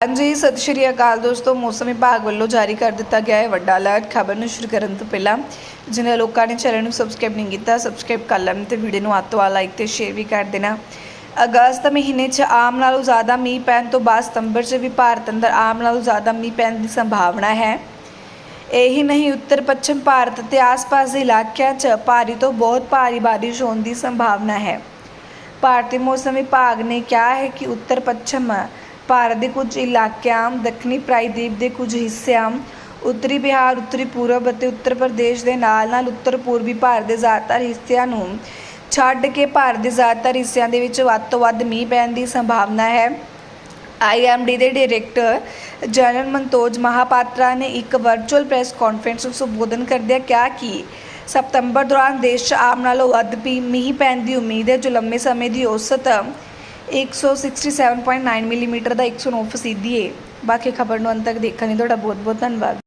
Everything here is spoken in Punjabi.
ਹਾਂਜੀ, ਸਤਿ ਸ਼੍ਰੀ ਅਕਾਲ ਦੋਸਤੋ। ਮੌਸਮ ਵਿਭਾਗ ਵੱਲੋਂ ਜਾਰੀ ਕਰ ਦਿੱਤਾ ਗਿਆ ਹੈ ਵੱਡਾ ਅਲਰਟ ਖਬਰ ਨੂੰ ਸ਼ੁਰੂ ਕਰਨ ਤੋਂ ਪਹਿਲਾਂ ਜਿਨ੍ਹਾਂ ਲੋਕਾਂ ਨੇ ਚੈਨਲ ਨੂੰ ਸਬਸਕ੍ਰਾਈਬ ਨਹੀਂ ਕੀਤਾ ਸਬਸਕ੍ਰਾਈਬ ਕਰ ਲੈਣ ਤੇ ਵੀਡੀਓ ਨੂੰ ਅੱਤ ਵਾਲਾ ਲਾਈਕ ਤੇ ਸ਼ੇਅਰ ਵੀ ਕਰ ਦੇਣਾ। ਅਗਸਤ ਮਹੀਨੇ 'ਚ ਆਮ ਨਾਲੋਂ ਜ਼ਿਆਦਾ ਮੀਂਹ ਪੈਣ ਤੋਂ ਬਾਅਦ ਸਤੰਬਰ 'ਚ ਵੀ ਭਾਰਤ ਅੰਦਰ ਆਮ ਨਾਲੋਂ ਜ਼ਿਆਦਾ ਮੀਂਹ ਪੈਣ ਦੀ ਸੰਭਾਵਨਾ ਹੈ। ਇਹੀ ਨਹੀਂ, ਉੱਤਰ ਪੱਛਮ ਭਾਰਤ ਤੇ ਆਸ-ਪਾਸ ਦੇ ਇਲਾਕਿਆਂ 'ਚ ਭਾਰੀ ਤੋਂ ਬਹੁਤ ਭਾਰੀ ਬਾਰਿਸ਼ ਹੋਣ ਦੀ ਸੰਭਾਵਨਾ ਹੈ। ਭਾਰਤੀ ਮੌਸਮ ਵਿਭਾਗ ਨੇ ਕਿਹਾ ਹੈ ਕਿ ਉੱਤਰ ਪੱਛਮ ਭਾਰਤ ਦੇ ਕੁਝ ਇਲਾਕਿਆਂ, ਦੱਖਣੀ ਪ੍ਰਾਇਦੀਪ ਦੇ ਕੁਝ ਹਿੱਸਿਆਂ, ਉੱਤਰੀ ਬਿਹਾਰ, ਉੱਤਰੀ ਪੂਰਬ ਅਤੇ ਉੱਤਰ ਪ੍ਰਦੇਸ਼ ਦੇ ਨਾਲ-ਨਾਲ ਉੱਤਰ ਪੂਰਬੀ ਭਾਰਤ ਦੇ ਜ਼ਿਆਦਾਤਰ ਹਿੱਸਿਆਂ ਨੂੰ ਛੱਡ ਕੇ ਭਾਰਤ ਦੇ ਜ਼ਿਆਦਾਤਰ ਹਿੱਸਿਆਂ ਦੇ ਵਿੱਚ ਵੱਧ ਤੋਂ ਵੱਧ ਮੀਂਹ ਪੈਣ ਦੀ ਸੰਭਾਵਨਾ ਹੈ। ਆਈਐਮਡੀ ਦੇ ਡਾਇਰੈਕਟਰ ਜਨਰਲ ਮਨਤੋਜ ਮਹਾਪਾਤਰਾ ਨੇ ਇੱਕ ਵਰਚੁਅਲ ਪ੍ਰੈਸ ਕਾਨਫਰੰਸ ਨੂੰ ਸੰਬੋਧਨ ਕਰਦਿਆਂ ਕਿਹਾ ਕਿ ਸਤੰਬਰ ਦੌਰਾਨ ਦੇਸ਼ 'ਚ ਆਮ ਨਾਲੋਂ ਵੱਧ ਵੀ ਮੀਂਹ ਪੈਣ ਦੀ ਉਮੀਦ ਹੈ। ਜੋ ਲੰਮੇ ਸਮੇਂ ਦੀ ਔਸਤ 167.9 ਮਿਲੀਮੀਟਰ ਦਾ 109 ਫੀਸਦੀ ਹੈ ਬਾਕੀ ਖਬਰ ਨੂੰ ਅੰਤ ਤੱਕ ਦੇਖਣ ਲਈ ਤੁਹਾਡਾ ਬਹੁਤ ਬਹੁਤ ਧੰਨਵਾਦ।